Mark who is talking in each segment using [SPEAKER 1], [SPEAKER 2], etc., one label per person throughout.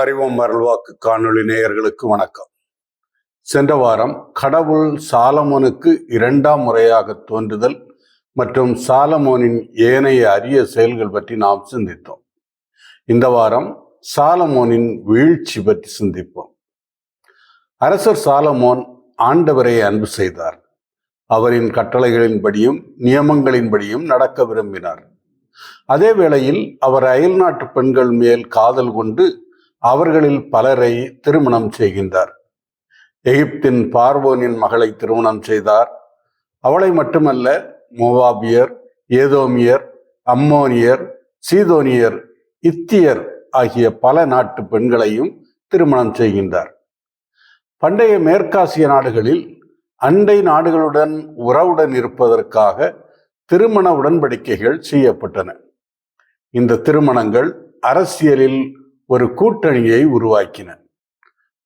[SPEAKER 1] அறிவோம் அருள்வாக்கு காணொளி நேயர்களுக்கு வணக்கம். சென்ற வாரம் கடவுள் சாலமோனுக்கு இரண்டாம் முறையாக தோன்றுதல் மற்றும் சாலமோனின் ஏனைய அரிய செயல்கள் பற்றி நாம் சிந்தித்தோம். இந்த வாரம் சாலமோனின் வீழ்ச்சி பற்றி சிந்திப்போம். அரசர் சாலமோன் ஆண்டவரை அன்பு செய்தார். அவரின் கட்டளைகளின்படியும் நியமங்களின்படியும் நடக்க விரும்பினார். அதே வேளையில் அவர் அயல்நாட்டு பெண்கள் மேல் காதல் கொண்டு அவர்களில் பலரை திருமணம் செய்கின்றார். எகிப்தின் பார்வோனின் மகளை திருமணம் செய்தார். அவளை மட்டுமல்ல மோவாபியர் ஏதோமியர் அம்மோனியர் சீதோனியர் இத்தியர் ஆகிய பல நாட்டு பெண்களையும் திருமணம் செய்கின்றார். பண்டைய மேற்காசிய நாடுகளில் அண்டை நாடுகளுடன் உறவுடன் இருப்பதற்காக திருமண உடன்படிக்கைகள் செய்யப்பட்டன. இந்த திருமணங்கள் அரசியலில் ஒரு கூட்டணியை உருவாக்கின.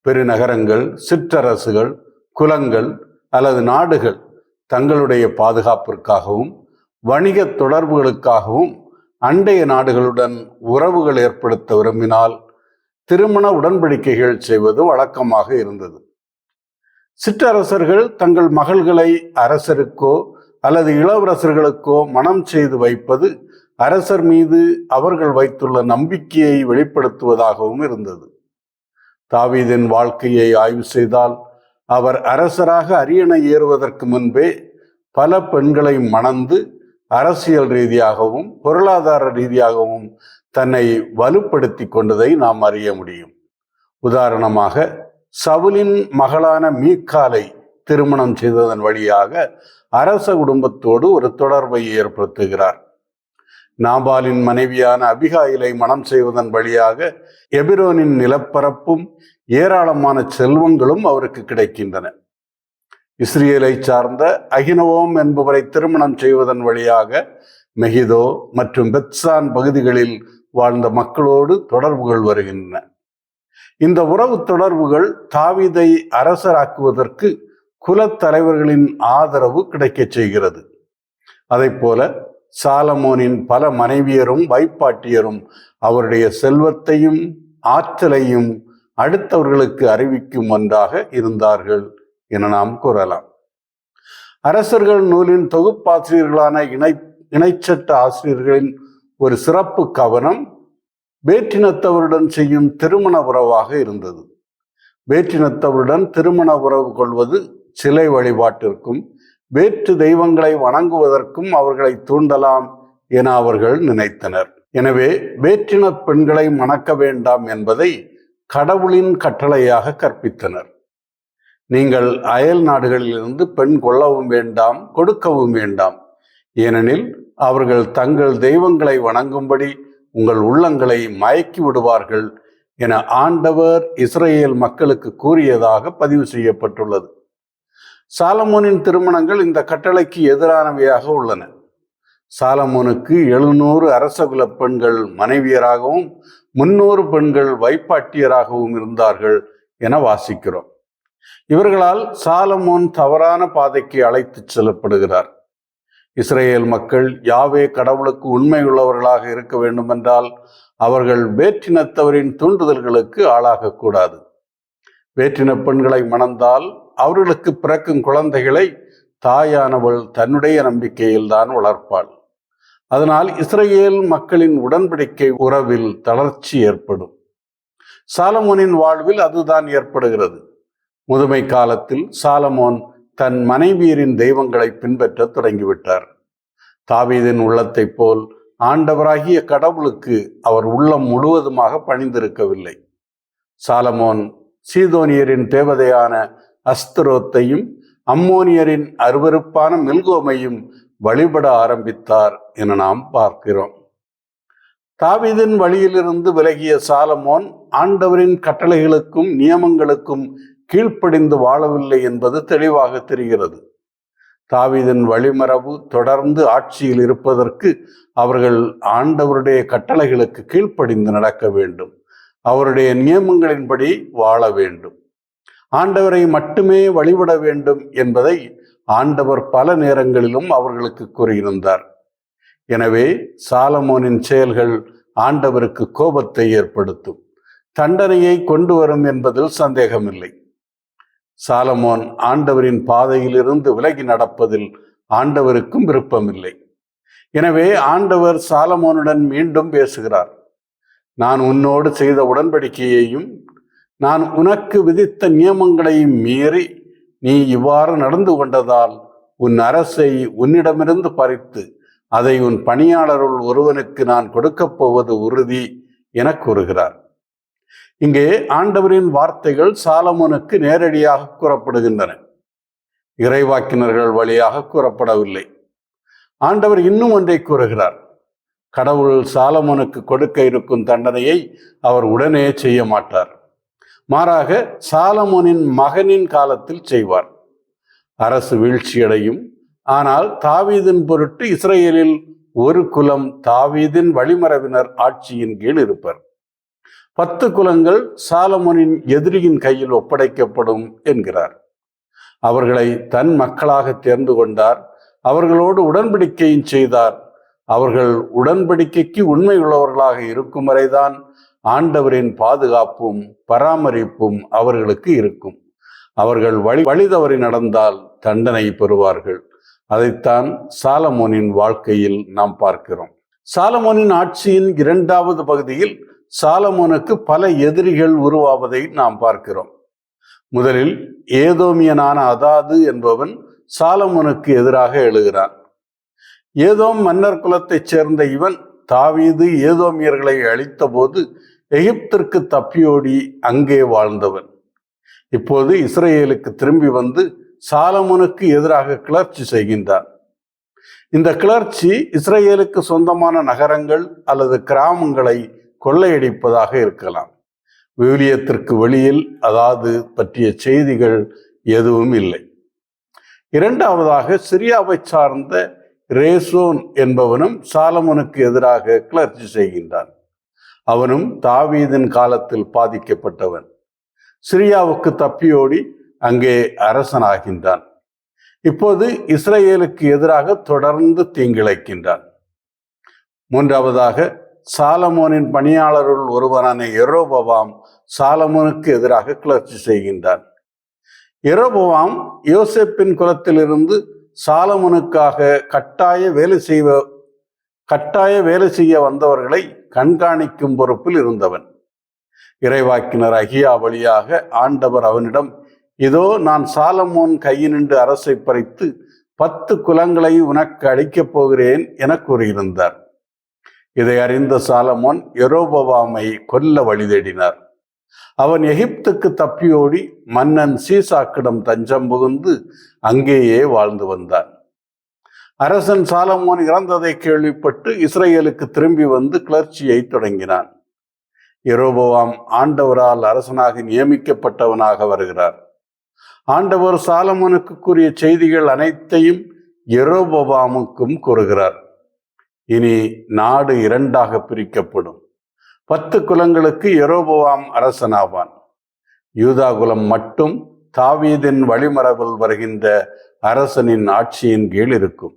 [SPEAKER 1] பெருநகரங்கள் சிற்றரசுகள் குலங்கள் அல்லது நாடுகள் தங்களுடைய பாதுகாப்பிற்காகவும் வணிக தொடர்புகளுக்காகவும் அண்டைய நாடுகளுடன் உறவுகள் ஏற்படுத்த விரும்பினால் திருமண உடன்படிக்கைகள் செய்வது வழக்கமாக இருந்தது. சிற்றரசர்கள் தங்கள் மகள்களை அரசருக்கோ அல்லது இளவரசர்களுக்கோ மனம் செய்து வைப்பது அரசர் மீது அவர்கள் வைத்துள்ள நம்பிக்கையை வெளிப்படுத்துவதாகவும் இருந்தது. தாவீதின் வாழ்க்கையை ஆய்வு செய்தால் அவர் அரசராக அரியணை ஏறுவதற்கு முன்பே பல பெண்களை மணந்து அரசியல் ரீதியாகவும் பொருளாதார ரீதியாகவும் தன்னை வலுப்படுத்தி கொண்டதை நாம் அறிய முடியும். உதாரணமாக சவுலின் மகளான மீக்காலை திருமணம் செய்ததன் வழியாக அரச குடும்பத்தோடு ஒரு தொடர்பை ஏற்படுத்துகிறார். நாபாலின் மனைவியான அபிகாயிலை மனம் செய்வதன் வழியாக எபிரோனின் நிலப்பரப்பும் ஏராளமான செல்வங்களும் அவருக்கு கிடைக்கின்றன. இஸ்ரேலை சார்ந்த அகினவோம் என்பவரை திருமணம் செய்வதன் வழியாக மெஹிதோ மற்றும் பெத்சான் பகுதிகளில் வாழ்ந்த மக்களோடு தொடர்புகள் வருகின்றன. இந்த உறவு தொடர்புகள் தாவிதை அரசராக்குவதற்கு குலத்தலைவர்களின் ஆதரவு கிடைக்கச் செய்கிறது. அதை போல சாலமோனின் பல மனைவியரும் வைப்பாட்டியரும் அவருடைய செல்வத்தையும் ஆற்றலையும் அடுத்தவர்களுக்கு அறிவிக்கும் ஒன்றாக இருந்தார்கள் என நாம் கூறலாம். அரசர்கள் நூலின் தொகுப்பாசிரியர்களான இணை இணைச்சட்ட ஆசிரியர்களின் ஒரு சிறப்பு கவனம் வேற்றினத்தவருடன் செய்யும் திருமண உறவாக இருந்தது. வேற்றினத்தவருடன் திருமண உறவு கொள்வது சிலை வழிபாட்டிற்கும் வேற்று தெய்வங்களை வணங்குவதற்கும் அவர்களை தூண்டலாம் என அவர்கள் நினைத்தனர். எனவே வேற்றின பெண்களை மணக்க வேண்டாம் என்பதை கடவுளின் கட்டளையாக கற்பித்தனர். நீங்கள் அயல் நாடுகளிலிருந்து பெண் கொள்ளவும் வேண்டாம் கொடுக்கவும் வேண்டாம். ஏனெனில் அவர்கள் தங்கள் தெய்வங்களை வணங்கும்படி உங்கள் உள்ளங்களை மயக்கி விடுவார்கள் என ஆண்டவர் இஸ்ரேல் மக்களுக்கு கூறியதாக பதிவு செய்யப்பட்டுள்ளது. சாலமோனின் திருமணங்கள் இந்த கட்டளைக்கு எதிரானவையாக உள்ளன. சாலமோனுக்கு எழுநூறு அரசகுல பெண்கள் மனைவியராகவும் முன்னூறு பெண்கள் வைப்பாட்டியராகவும் இருந்தார்கள் என வாசிக்கிறோம். இவர்களால் சாலமோன் தவறான பாதைக்கு அழைத்துச் செல்லப்படுகிறார். இஸ்ரேல் மக்கள் யாவே கடவுளுக்கு உண்மையுள்ளவர்களாக இருக்க வேண்டுமென்றால் அவர்கள் வேற்றினத்தவரின் தூண்டுதல்களுக்கு ஆளாகக்கூடாது. வேற்றின பெண்களை மணந்தால் அவர்களுக்கு பிறக்கும் குழந்தைகளை தாயானவள் தன்னுடைய நம்பிக்கையில்தான் வளர்ப்பாள். அதனால் இஸ்ரேல் மக்களின் உடன்படிக்கை உறவில் தளர்ச்சி ஏற்படும். சாலமோனின் வாழ்வில் அதுதான் ஏற்படுகிறது. முதுமை காலத்தில் சாலமோன் தன் மனைவியரின் தெய்வங்களை பின்பற்ற தொடங்கிவிட்டார். தாவீதின் உள்ளத்தைப் போல் ஆண்டவராகிய கடவுளுக்கு அவர் உள்ளம் முழுவதுமாக பணிந்திருக்கவில்லை. சாலமோன் சீதோனியரின் தேவதையான அஸ்தரோத்தையும் அம்மோனியரின் அருவருப்பான மில்கோமையும் வழிபட ஆரம்பித்தார் என நாம் பார்க்கிறோம். தாவிதின் வழியிலிருந்து விலகிய சாலமோன் ஆண்டவரின் கட்டளைகளுக்கும் நியமங்களுக்கும் கீழ்ப்படிந்து வாழவில்லை என்பது தெளிவாக தெரிகிறது. தாவிதின் வழிமரபு தொடர்ந்து ஆட்சியில் இருப்பதற்கு அவர்கள் ஆண்டவருடைய கட்டளைகளுக்கு கீழ்ப்படிந்து நடக்க வேண்டும். அவருடைய நியமங்களின்படி வாழ வேண்டும். ஆண்டவரை மட்டுமே வழிபட வேண்டும் என்பதை ஆண்டவர் பல நேரங்களிலும் அவர்களுக்கு கூறியிருந்தார். எனவே சாலமோனின் செயல்கள் ஆண்டவருக்கு கோபத்தை ஏற்படுத்தும். தண்டனையை கொண்டு வரும் என்பதில் சந்தேகமில்லை. சாலமோன் ஆண்டவரின் பாதையிலிருந்து விலகி நடப்பதில் ஆண்டவருக்கும் விருப்பமில்லை. எனவே ஆண்டவர் சாலமோனுடன் மீண்டும் பேசுகிறார். நான் உன்னோடு செய்த உடன்படிக்கையையும் நான் உனக்கு விதித்த நியமங்களையும் மீறி நீ இவ்வாறு நடந்து கொண்டதால் உன் அரசை உன்னிடமிருந்து பறித்து அதை உன் பணியாளருள் ஒருவனுக்கு நான் கொடுக்கப் போவது உறுதி என கூறுகிறார். இங்கே ஆண்டவரின் வார்த்தைகள் சாலமோனுக்கு நேரடியாக கூறப்படுகின்றன. இறைவாக்கினர்கள் வழியாக கூறப்படவில்லை. ஆண்டவர் இன்னும் ஒன்றை கூறுகிறார். கடவுள் சாலமோனுக்கு கொடுக்க இருக்கும் தண்டனையை அவர் உடனே செய்ய மாட்டார். மாறாக சாலமோனின் மகனின் காலத்தில் செய்வார். அரசு வீழ்ச்சியடையும் ஆனால் தாவீதின் பொருட்டு இஸ்ரேலில் ஒரு குலம் தாவீதின் வழிமரபினர் ஆட்சியின் கீழ் இருப்பர். பத்து குலங்கள் சாலமோனின் எதிரியின் கையில் ஒப்படைக்கப்படும் என்கிறார். அவர்களை தன் மக்களாக தேர்ந்து கொண்டார். அவர்களோடு உடன்படிக்கையும் செய்தார். அவர்கள் உடன்படிக்கைக்கு உண்மை உள்ளவர்களாக இருக்கும் வரைதான் ஆண்டவரின் பாதுகாப்பும் பராமரிப்பும் அவர்களுக்கு இருக்கும். அவர்கள் வழி வழிதவறி நடந்தால் தண்டனை பெறுவார்கள். அதைத்தான் சாலமோனின் வாழ்க்கையில் நாம் பார்க்கிறோம். சாலமோனின் ஆட்சியின் இரண்டாவது பகுதியில் சாலமோனுக்கு பல எதிரிகள் உருவாவதை நாம் பார்க்கிறோம். முதலில் ஏதோமியனான அதாது என்பவன் சாலமோனுக்கு எதிராக எழுகிறான். ஏதோ மன்னர் குலத்தைச் சேர்ந்த இவன் தாவீது ஏதோமியர்களை அழித்தபோது எகிப்திற்கு தப்பியோடி அங்கே வாழ்ந்தவன். இப்போது இஸ்ரேலுக்கு திரும்பி வந்து சாலமுனுக்கு எதிராக கிளர்ச்சி செய்கின்றான். இந்த கிளர்ச்சி இஸ்ரேலுக்கு சொந்தமான நகரங்கள் அல்லது கிராமங்களை கொள்ளையடிப்பதாக இருக்கலாம். விவிலியத்திற்கு வெளியில் அதாவது பற்றிய செய்திகள் எதுவும் இல்லை. இரண்டாவதாக சிரியாவை சார்ந்த ரேசோன் என்பவனும் சாலமனுக்கு எதிராக கிளர்ச்சி செய்கின்றான். அவனும் தாவீதின் காலத்தில் பாதிக்கப்பட்டவன். சிரியாவுக்கு தப்பியோடி அங்கே அரசனாகின்றான். இப்போது இஸ்ரேலுக்கு எதிராக தொடர்ந்து தீங்கிழைக்கின்றான். மூன்றாவதாக சாலமோனின் பணியாளருள் ஒருவனான எரோபவாம் சாலமோனுக்கு எதிராக கிளர்ச்சி செய்கின்றான். எரோபவாம் யோசேப்பின் குலத்திலிருந்து சாலமனுக்காக கட்டாய வேலை செய்வ கட்டாய வேலை செய்ய வந்தவர்களை கண்காணிக்கும் பொறுப்பில் இருந்தவன். இறைவாக்கினர் அகியா வழியாக ஆண்டவர் அவனிடம் இதோ நான் சாலமோன் கையினின்று அரசை பறித்து பத்து குலங்களை உனக்கு அளிக்கப் போகிறேன் என கூறியிருந்தார். இதை அறிந்த சாலமோன் எரோபவாமை கொல்ல வழி தேடினார். அவன் எகிப்துக்கு தப்பியோடி மன்னன் சீசாக்கிடம் தஞ்சம் புகுந்து அங்கேயே வாழ்ந்து வந்தான். அரசன் சாலமோன் இறந்ததை கேள்விப்பட்டு இஸ்ரேலுக்கு திரும்பி வந்து கிளர்ச்சியை தொடங்கினான். எரோபவாம் ஆண்டவரால் அரசனாக நியமிக்கப்பட்டவனாக வருகிறார். ஆண்டவர் சாலமோனுக்கு கூறிய செய்திகள் அனைத்தையும் எரோபவாமுக்கும் கூறுகிறார். இனி நாடு இரண்டாக பிரிக்கப்படும். பத்து குலங்களுக்கு எரோபவாம் அரசனாவான். யூதா குலம் மட்டும் தாவீதின் வழிமரபில் வருகின்ற அரசனின் ஆட்சியின் கீழ் இருக்கும்.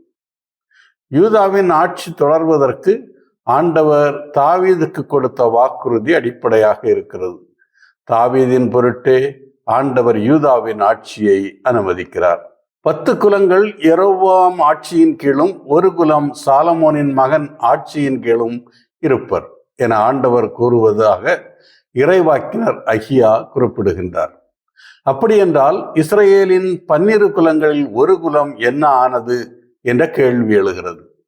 [SPEAKER 1] யூதாவின் ஆட்சி தொடர்வதற்கு ஆண்டவர் தாவீதுக்கு கொடுத்த வாக்குறுதி அடிப்படையாக இருக்கிறது. தாவீதின் பொருட்டே ஆண்டவர் யூதாவின் ஆட்சியை அனுமதிக்கிறார். பத்து குலங்கள் எரோவாம் ஆட்சியின் கீழும் ஒரு குலம் சாலமோனின் மகன் ஆட்சியின் கீழும் இருப்பர். என ஆண்டவர் கூறுவதாக இறைவாக்கினர் அஹியா குறிப்பிடுகின்றார். அப்படியென்றால் இஸ்ரேலின் பன்னிரு குலங்களில் ஒரு குலம் என்ன ஆனது என்ற கேள்வி எழுகிறது.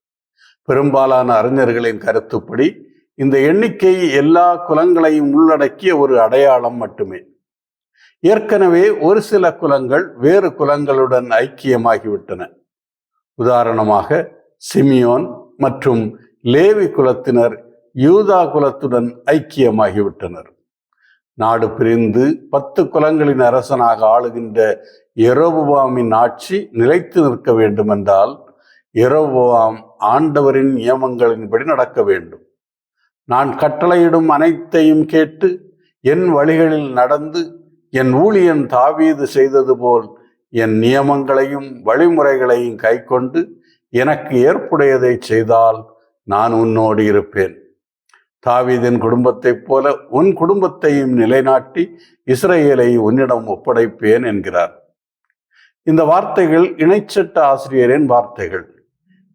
[SPEAKER 1] பெரும்பாலான அறிஞர்களின் கருத்துப்படி இந்த எண்ணிக்கை எல்லா குலங்களையும் உள்ளடக்கிய ஒரு அடையாளம் மட்டுமே. ஏற்கனவே ஒரு சில குலங்கள் வேறு குலங்களுடன் ஐக்கியமாகிவிட்டன. உதாரணமாக சிமியோன் மற்றும் லேவி குலத்தினர் யூதா குலத்துடன் ஐக்கியமாகிவிட்டனர். நாடு பிரிந்து பத்து குலங்களின் அரசனாக ஆளுகின்ற எரோபுவாமின் ஆட்சி நிலைத்து நிற்க வேண்டுமென்றால் எரோபுவாம் ஆண்டவரின் நியமங்களின்படி நடக்க வேண்டும். நான் கட்டளையிடும் அனைத்தையும் கேட்டு என் வழிகளில் நடந்து என் ஊழியன் தாவீது செய்தது போல் என் நியமங்களையும் வழிமுறைகளையும் கைக்கொண்டு எனக்கு ஏற்புடையதை செய்தால் நான் உன்னோடு இருப்பேன். தாவீதின் குடும்பத்தைப் போல உன் குடும்பத்தையும் நிலைநாட்டி இஸ்ரேலை உன்னிடம் ஒப்படைப்பேன் என்கிறார். இந்த வார்த்தைகள் இணைச்சட்ட ஆசிரியரின் வார்த்தைகள்.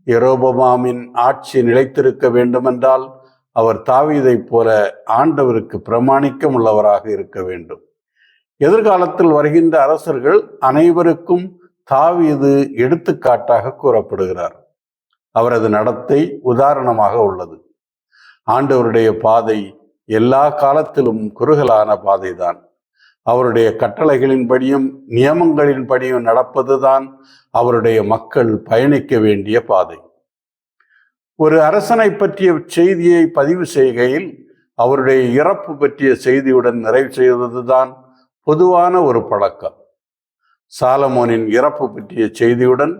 [SPEAKER 1] எரோபமாமின் ஆட்சி நிலைத்திருக்க வேண்டுமென்றால் அவர் தாவீதைப் போல ஆண்டவருக்கு பிரமாணிக்கம் உள்ளவராக இருக்க வேண்டும். எதிர்காலத்தில் வருகின்ற அரசர்கள் அனைவருக்கும் தாவீது எடுத்துக்காட்டாக கூறப்படுகிறார். அவரது நடத்தை உதாரணமாக உள்ளது. ஆண்டவருடைய பாதை எல்லா காலத்திலும் குறுகலான பாதைதான். அவருடைய கட்டளைகளின்படியும் நியமங்களின்படியும் நடப்பதுதான் அவருடைய மக்கள் பயணிக்க வேண்டிய பாதை. ஒரு அரசனை பற்றிய செய்தியை பதிவு செய்கையில் அவருடைய இறப்பு பற்றிய செய்தியுடன் நிறைவு செய்வதுதான் பொதுவான ஒரு பழக்கம். சாலமோனின் இறப்பு பற்றிய செய்தியுடன்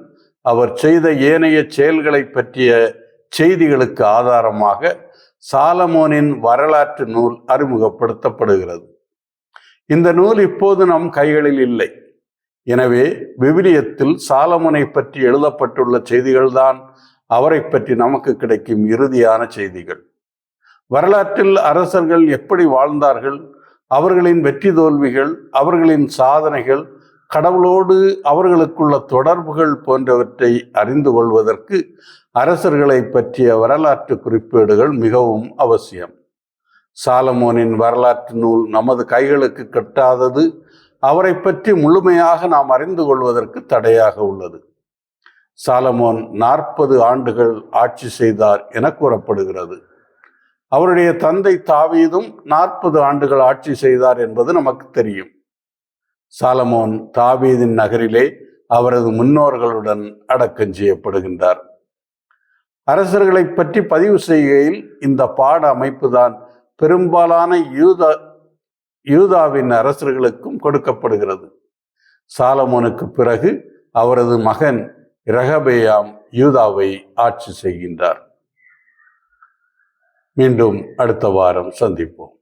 [SPEAKER 1] அவர் செய்த ஏனைய செயல்களை பற்றிய செய்திகளுக்கு ஆதாரமாக சாலமோனின் வரலாற்று நூல் அறிமுகப்படுத்தப்படுகிறது. இந்த நூல் இப்போது நம் கைகளில் இல்லை. எனவே விவிலியத்தில் சாலமோனை பற்றி எழுதப்பட்டுள்ள செய்திகள்தான் அவரை பற்றி நமக்கு கிடைக்கும் இறுதியான செய்திகள். வரலாற்றில் அரசர்கள் எப்படி வாழ்ந்தார்கள்? அவர்களின் வெற்றி தோல்விகள் அவர்களின் சாதனைகள் கடவுளோடு அவர்களுக்குள்ள தொடர்புகள் போன்றவற்றை அறிந்து கொள்வதற்கு அரசர்களை பற்றிய வரலாற்று குறிப்பேடுகள் மிகவும் அவசியம். சாலமோனின் வரலாற்று நூல் நமது கைகளுக்கு கட்டாதது அவரை பற்றி முழுமையாக நாம் அறிந்து கொள்வதற்கு தடையாக உள்ளது. சாலமோன் நாற்பது ஆண்டுகள் ஆட்சி செய்தார் என கூறப்படுகிறது. அவருடைய தந்தை தாவீதும் நாற்பது ஆண்டுகள் ஆட்சி செய்தார் என்பது நமக்கு தெரியும். சாலமோன் தாவீதின் நகரிலே அவரது முன்னோர்களுடன் அடக்கம் செய்யப்படுகின்றார். அரசர்களை பற்றி பதிவு செய்கையில் இந்த பாட அமைப்புதான் பெரும்பாலான யூதா யூதாவின் அரசர்களுக்கும் கொடுக்கப்படுகிறது. சாலமோனுக்கு பிறகு அவரது மகன் ரகபேயாம் யூதாவை ஆட்சி செய்கின்றார். மீண்டும் அடுத்த வாரம் சந்திப்போம்.